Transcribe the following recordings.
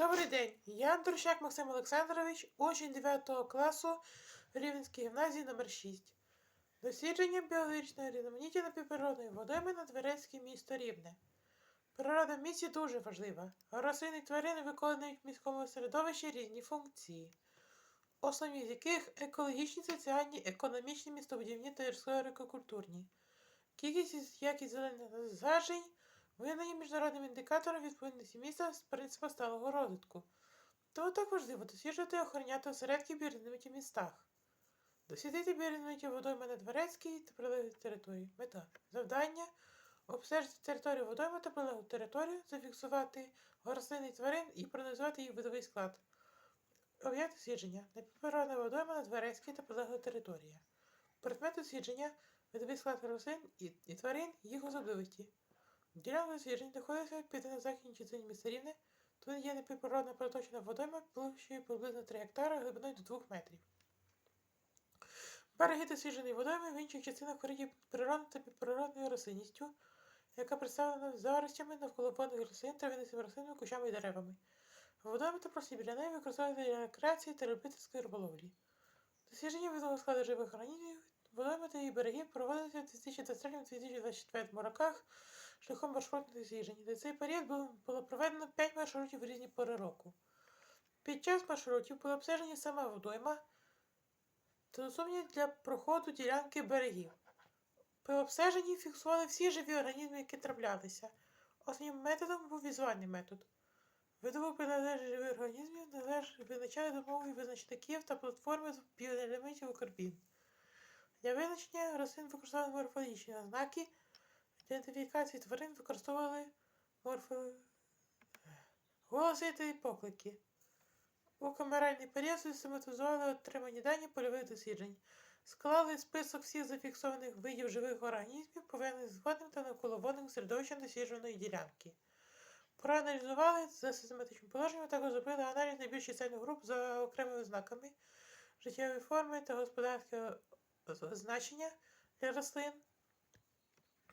Добрий день, я Андрущак Максим Олександрович, учень 9 класу Рівненської гімназії номер 6 Дослідження біологічної різноманіття напівприродної водойми на Тверецьке місто Рівне. Природа в місті дуже важлива. Рослини і тварини виконують в міському середовищі різні функції, основні з яких екологічні, соціальні, економічні, містобудівні та історико-культурні. Кількість якість зелених насаджень визнані міжнародним індикатором відповідності міста з принципу сталого розвитку. Тому так важливо досліджувати і охороняти осередки в містах. Дослідити бірномиті водойми на Дворецькій та прилеглих територій. Мета. Завдання обстежити територію водойми та прилеглу територію, зафіксувати рослини тварин і проаналізувати їх видовий склад. Об'єкт дослідження. Напівприродна водойма на Дворецькій та прилегла територія. Предмет дослідження видовий склад рослин і тварин, їх особливості. Ділянка досліджень знаходиться в південно-західній частині міста. Тут є напівприродна проточна водойма площею приблизно 3 гектари глибиною до 2 метрів. Береги дослідженої водойми в інших частинах вкриті природною та підприродною рослинністю, яка представлена заростями навколо водних рослин, травянистими рослинами, кущами і деревами. Водойми та прості біля неї використовуються для рекреації та любительської риболовлі. Дослідження видового складу живих організмів та її берегів проводилися в 2023-2024 роках шляхом маршрутних досліджень. За цей період було, проведено 5 маршрутів в різні пори року. Під час маршрутів була обстежені сама водойма та зовні для проходу ділянки берегів. При обстеженні фіксували всі живі організми, які траплялися. Основним методом був візуальний метод. Видову приналежність живих організмів належить визначати допомогою визначників та платформи біоелементів карбін. Для визначення рослин використовували морфологічні ознаки, ідентифікації тварин використовували морфо... голоси та поклики. У камеральний період систематизували отримані дані польових досліджень, склали список всіх зафіксованих видів живих організмів, пов'язаних з водним та навколоводним середовищем досліджуваної ділянки. Проаналізували за систематичним положенням, також зробили аналіз найбільш чисельних груп за окремими знаками, життєвої форми та господарського значення для рослин,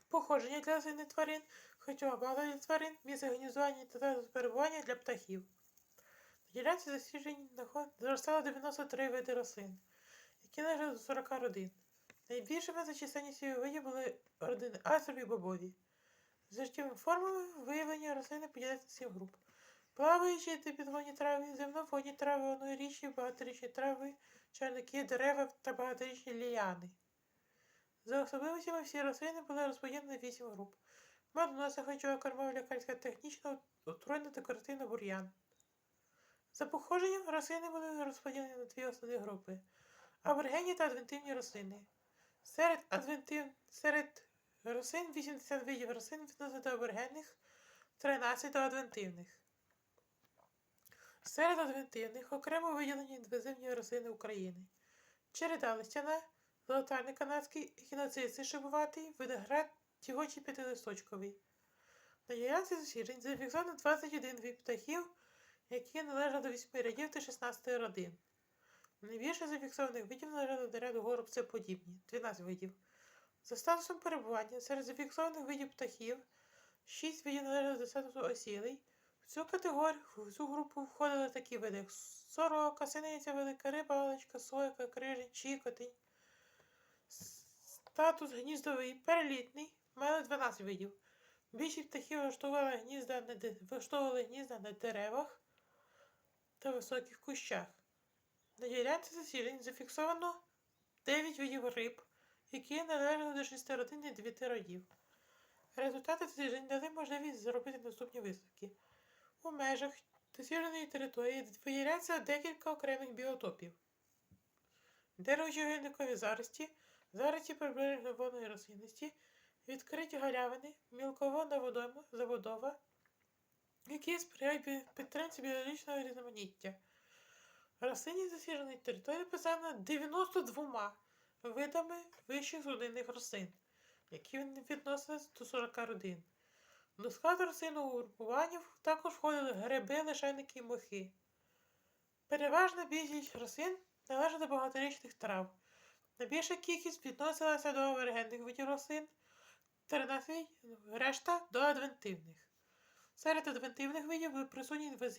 походження для рослин тварин, харчова база для тварин, місце гніздування та перебування для птахів. На ділянці досліджень зростало 93 види рослин, які належать до 40 родин. Найбільшими за чисельністю видів були родини астрові і бобові. За життєвими формами виявлення рослини поділяються на 7 груп. Плаваючі та підводні трави, земноводні трави, однорічні, багаторічні трави, чайники, дерева та багаторічні ліяни. За особливостями всі рослини були розподілені на 8 груп. Медоноса, харчова кормова лікарська технічна, отруйна декоративна бур'ян. За походженням рослини були розподілені на дві основні групи аборигенні та адвентивні рослини. Серед, адвентив... Серед рослин 80 видів рослин відносять до аборигенних, 13 до адвентивних. Серед адвентивних окремо виділені інвазивні рослини України. Череда листяна, золотарний канадський, ехіноцици шибуватий, виноград, тівочий п'ятилисточковий. На ділянці досліджень зафіксовано 21 вид птахів, які належать до 8 рядів та 16 родин. Найбільше зафіксованих видів належало до ряду горобцеподібні 12 видів. За статусом перебування серед зафіксованих видів птахів 6 видів належали до статусу осілий. В цю категорію, в цю групу входили такі види, як сорока, синиця, велика риба, галочка, сойка, крижень, чікотень. Статус гніздовий, перелітний, мали 12 видів. Більшість птахів влаштовували гнізда на, влаштовували гнізда на деревах та високих кущах. На ділянці засіджень зафіксовано 9 видів риб, які належали до 6 родин і 9 родів. Результати досліджень дали можливість зробити наступні висновки. Межах дослідженої території виділяється декілька окремих біотопів. Деревочогильникові зарості, зарості прибережної водної рослинності, відкриті галявини, мілководна водойма, забудова, які сприяють підтримці біологічного різноманіття. Рослинність дослідженої території представлена 92 видами вищих родинних рослин, які відносились до 40 родин. До складу рослинного групування також входили гриби, лишайники і мохи. Переважна більшість рослин належить до багаторічних трав. Найбільша кількість відносилася до авергенних видів рослин, 13 решта до адвентивних. Серед адвентивних видів присутні інвазивні